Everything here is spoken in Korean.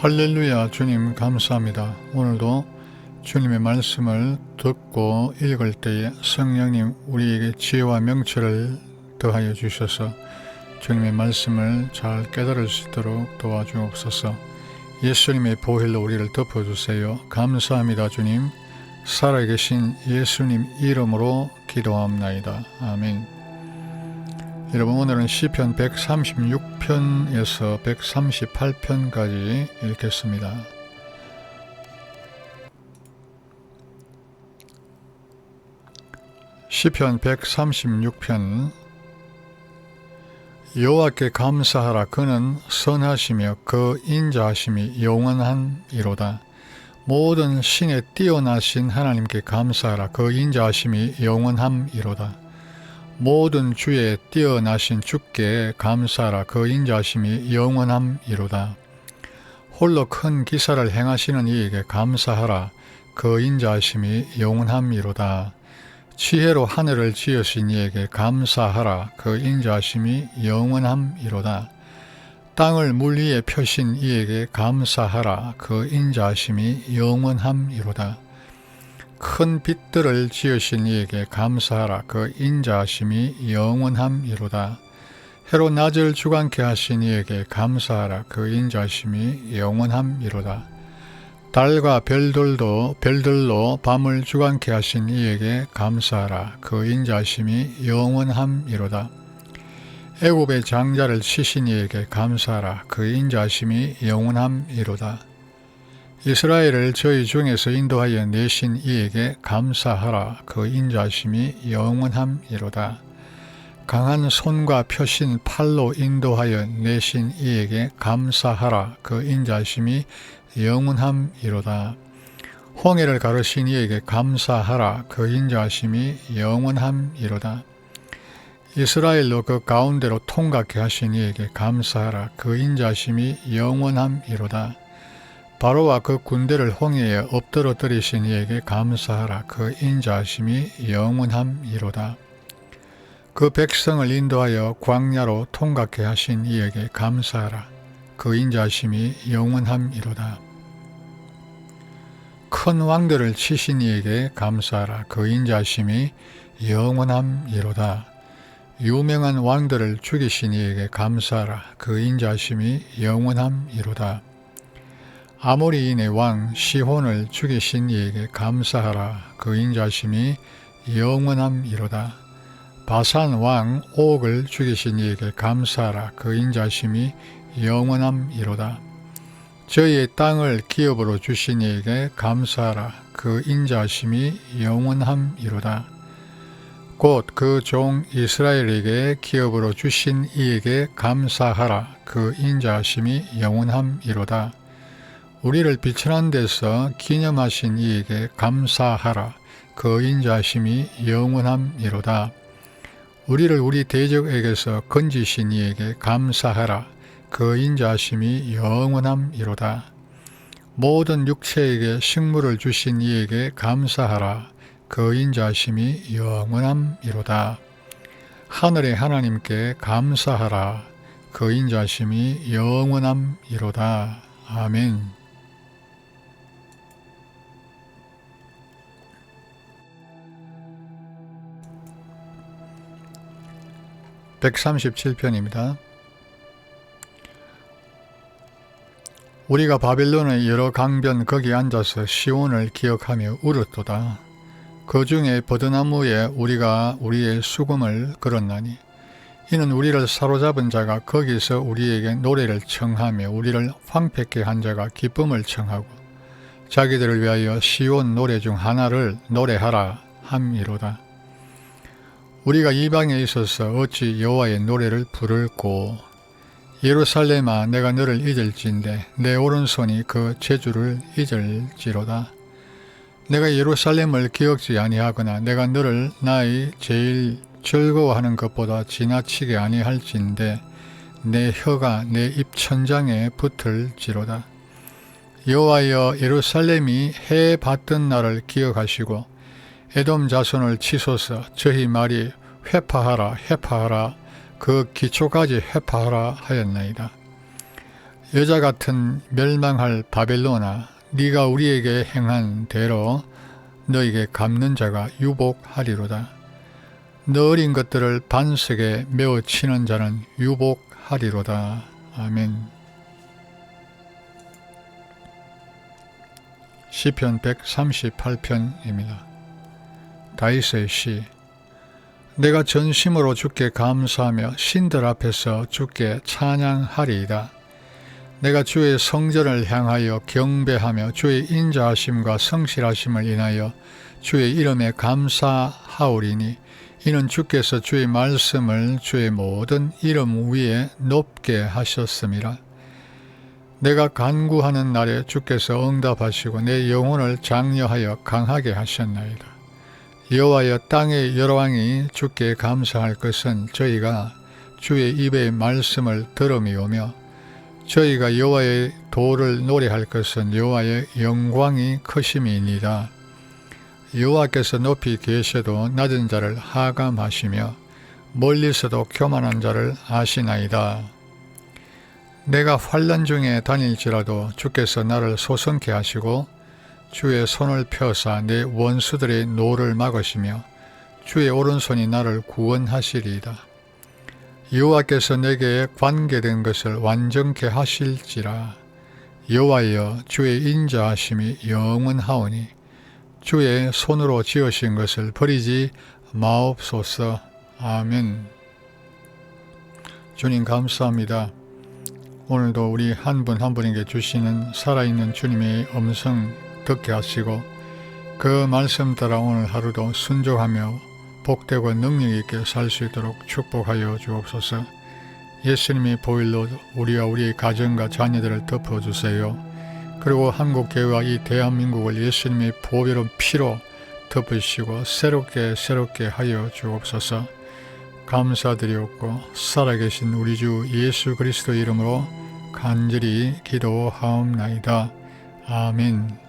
할렐루야 주님 감사합니다. 오늘도 주님의 말씀을 듣고 읽을 때에 성령님 우리에게 지혜와 명철을 더하여 주셔서 주님의 말씀을 잘 깨달을 수 있도록 도와주옵소서. 예수님의 보혈로 우리를 덮어주세요. 감사합니다 주님. 살아계신 예수님 이름으로 기도합나이다. 아멘. 여러분 오늘은 시편 136편에서 138편까지 읽겠습니다. 시편 136편 여호와께 감사하라 그는 선하시며 그 인자하심이 영원한 이로다. 모든 신에 뛰어나신 하나님께 감사하라 그 인자하심이 영원함이로다. 모든 주에 뛰어나신 주께 감사하라 그 인자하심이 영원함이로다. 홀로 큰 기사를 행하시는 이에게 감사하라 그 인자하심이 영원함이로다. 지혜로 하늘을 지으신 이에게 감사하라 그 인자하심이 영원함이로다. 땅을 물 위에 펴신 이에게 감사하라 그 인자하심이 영원함이로다. 큰 빛들을 지으신 이에게 감사하라 그 인자하심이 영원함이로다. 해로 낮을 주관케 하신 이에게 감사하라 그 인자하심이 영원함이로다. 달과 별들도 별들로 밤을 주관케 하신 이에게 감사하라 그 인자하심이 영원함이로다. 애굽의 장자를 치신 이에게 감사하라 그 인자하심이 영원함이로다. 이스라엘을 저희 중에서 인도하여 내신 이에게 감사하라 그 인자심이 영원함이로다. 강한 손과 펴신 팔로 인도하여 내신 이에게 감사하라 그 인자심이 영원함이로다. 홍해를 가르신 이에게 감사하라 그 인자심이 영원함이로다. 이스라엘로 그 가운데로 통각해 하신 이에게 감사하라 그 인자심이 영원함이로다. 바로와 그 군대를 홍해에 엎드러뜨리신 이에게 감사하라 그 인자심이 영원함이로다. 그 백성을 인도하여 광야로 통각해 하신 이에게 감사하라 그 인자심이 영원함이로다. 큰 왕들을 치신 이에게 감사하라 그 인자심이 영원함이로다. 유명한 왕들을 죽이신 이에게 감사하라 그 인자심이 영원함이로다. 아모리인의 왕 시혼을 죽이신 이에게 감사하라 그 인자심이 영원함이로다. 바산 왕 옥을 죽이신 이에게 감사하라 그 인자심이 영원함이로다. 저희의 땅을 기업으로 주신 이에게 감사하라 그 인자심이 영원함이로다. 곧 그 종 이스라엘에게 기업으로 주신 이에게 감사하라 그 인자심이 영원함이로다. 우리를 비천한 데서 기념하신 이에게 감사하라 그 인자심이 영원함이로다. 우리를 우리 대적에게서 건지신 이에게 감사하라 그 인자심이 영원함이로다. 모든 육체에게 식물을 주신 이에게 감사하라 그 인자심이 영원함이로다. 하늘의 하나님께 감사하라 그 인자심이 영원함이로다. 아멘. (137편입니다) 우리가 바빌론의 여러 강변 거기 앉아서 시온을 기억하며 울었도다. 그 중에 버드나무에 우리가 우리의 수금을 걸었나니 이는 우리를 사로잡은 자가 거기서 우리에게 노래를 청하며 우리를 황폐케 한 자가 기쁨을 청하고 자기들을 위하여 시온 노래 중 하나를 노래하라 함이로다. 우리가 이방에 있어서 어찌 여호와의 노래를 부를고 예루살렘아 내가 너를 잊을진데 내 오른손이 그 제주를 잊을지로다. 내가 예루살렘을 기억지 아니하거나 내가 너를 나의 제일 즐거워하는 것보다 지나치게 아니할진데 내 혀가 내 입천장에 붙을지로다. 여호와여 예루살렘이 해 받던 날을 기억하시고 에돔 자손을 치소서 저희 말이 회파하라 회파하라 그 기초까지 회파하라 하였나이다. 여자 같은 멸망할 바벨로나 네가 우리에게 행한 대로 너에게 갚는 자가 유복하리로다. 너 어린 것들을 반석에 메어 치는 자는 유복하리로다. 아멘. 시편 138편입니다. 다윗의 시 내가 전심으로 주께 감사하며 신들 앞에서 주께 찬양하리이다. 내가 주의 성전을 향하여 경배하며 주의 인자하심과 성실하심을 인하여 주의 이름에 감사하오리니 이는 주께서 주의 말씀을 주의 모든 이름 위에 높게 하셨음이라. 내가 간구하는 날에 주께서 응답하시고 내 영혼을 장려하여 강하게 하셨나이다. 여호와여 땅의 여러 왕이 주께 감사할 것은 저희가 주의 입의 말씀을 들음이오며 저희가 여호와의 도를 노래할 것은 여호와의 영광이 크심이니이다. 여호와께서 높이 계셔도 낮은 자를 하감하시며 멀리서도 교만한 자를 아시나이다. 내가 환란 중에 다닐지라도 주께서 나를 소성케 하시고 주의 손을 펴사 내 원수들의 노를 막으시며 주의 오른손이 나를 구원하시리이다. 여호와께서 내게 관계된 것을 완전케 하실지라. 여호와여 주의 인자하심이 영원하오니 주의 손으로 지으신 것을 버리지 마옵소서. 아멘. 주님 감사합니다. 오늘도 우리 한 분한 분에게 주시는 살아있는 주님의 음성 듣게 하시고 그 말씀 따라 오늘 하루도 순종하며 복되고 능력 있게 살 수 있도록 축복하여 주옵소서. 예수님이 보일로 우리와 우리의 가정과 자녀들을 덮어주세요. 그리고 한국 교회와 이 대한민국을 예수님의 보배로운 피로 덮으시고 새롭게 새롭게 하여 주옵소서. 감사드리옵고 살아계신 우리 주 예수 그리스도 이름으로 간절히 기도하옵나이다. 아멘.